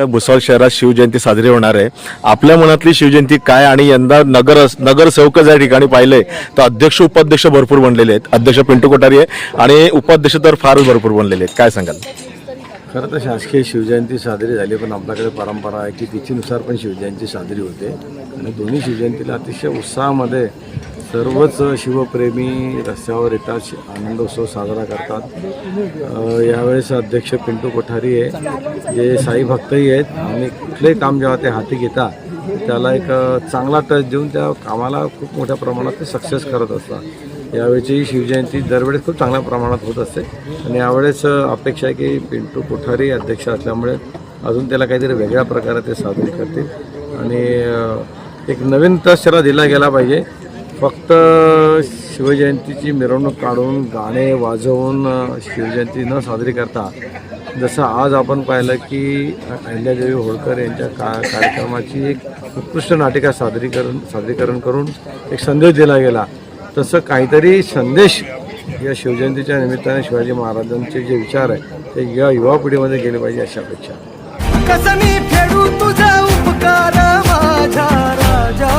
आपल्या भुसावळ शहरात शिवजयंती साजरी होणार आहे. आपल्या मनातली शिवजयंती काय आणि यंदा नगर नगरसेवक या ठिकाणी पाहिले तर अध्यक्ष उपाध्यक्ष भरपूर बनलेले आहेत. अध्यक्ष पिंटू कोठारी आहे आणि उपाध्यक्ष तर फारच भरपूर बनलेले आहेत. काय सांगाल? खरं तर शासकीय शिवजयंती साजरी झाली पण आपल्याकडे परंपरा आहे की तिथीनुसार पण शिवजयंती साजरी होते. आणि दोन्ही शिवजयंतीला अतिशय उत्साहामध्ये सर्वच शिवप्रेमी रस्त्यावर येतात आनंदोत्सव साजरा करतात. यावेळेस अध्यक्ष पिंटू कोठारी आहे जे साई भक्तही आहेत. आणि कुठलंही काम जेव्हा ते हाती घेतात त्याला एक चांगला टच देऊन त्या कामाला खूप मोठ्या प्रमाणात ते सक्सेस करत असतात. यावेळची शिवजयंती दरवेळेस खूप चांगल्या प्रमाणात होत असते. आणि यावेळेस अपेक्षा आहे की पिंटू कोठारी अध्यक्ष असल्यामुळे अजून त्याला काहीतरी वेगळ्या प्रकारे ते सादर करतील. आणि एक नवीन टच त्याला दिला गेला पाहिजे. फक्त शिवजयंतीची मिरवणूक काढून गाणे वाजवून शिवजयंती न साजरी करता जसं आज आपण पाहिलं की अहिल्यादेवी होळकर यांच्या का कार्यक्रमाची एक उत्कृष्ट नाटिका सादरीकरण सादरीकरण करून एक संदेश दिला गेला. तसं काहीतरी संदेश या शिवजयंतीच्या निमित्ताने शिवाजी महाराजांचे जे विचार आहे ते या युवा पिढीमध्ये गेले पाहिजे अशा अपेक्षा फेडू तुझा उपकार माझा राजा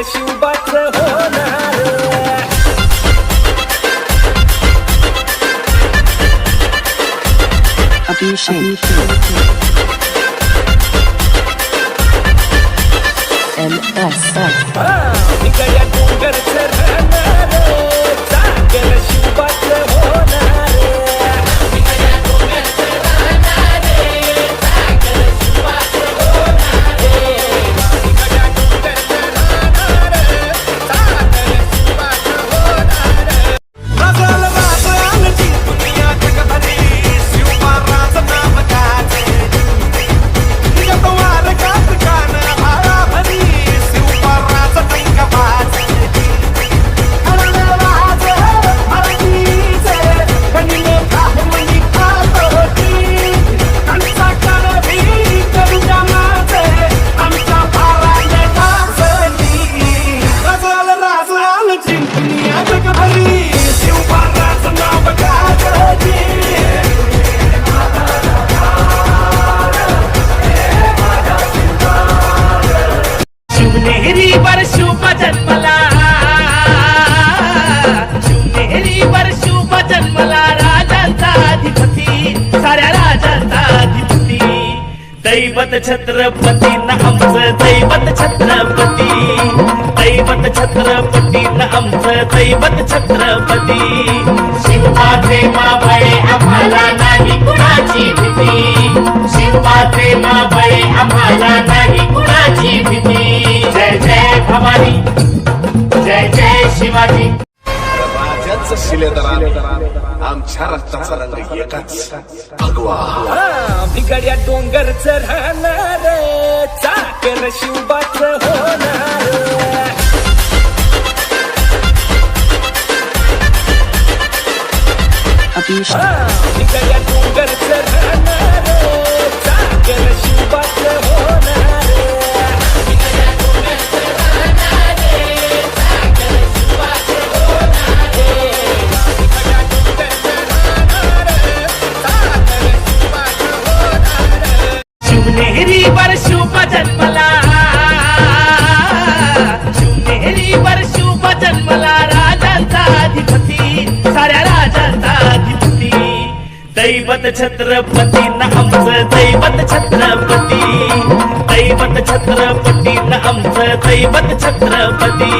डोंगरच राहणार चाकर शिवबाच होणार बिगड्या डोंगरच राहणार चाकर शिवबाच होणार Abhishek. MSF. बिगड्या डोंगरच दैवत छत्रपती न आमचं दैवत छत्रपती. दैवत छत्रपती न आमचं दैवत छत्रपती. शिवबाचे माबळे आम्हाला नाही कुणाची भीती. शिवबाचे माबळे आम्हाला नाही कुणाची भीती. जय जय भवानी. राजाचं शिलेदार. आमच्या रक्ताचा रंग एकच. भगवा बिगड्या डोंगरच राहणार चाकर शिवबाच होणार Abhishek. दैवत छत्रपती ना आमचं दैवत छत्रपती. दैवत छत्रपती ना आमचं दैवत छत्रपती.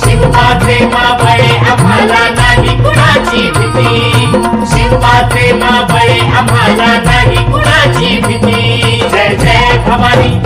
शिवबाचे माबळे आम्हाला नाही कुणाची भीती. शिवबाचे माबळे आम्हाला नाही कुणाची भीती. जय जय भवानी.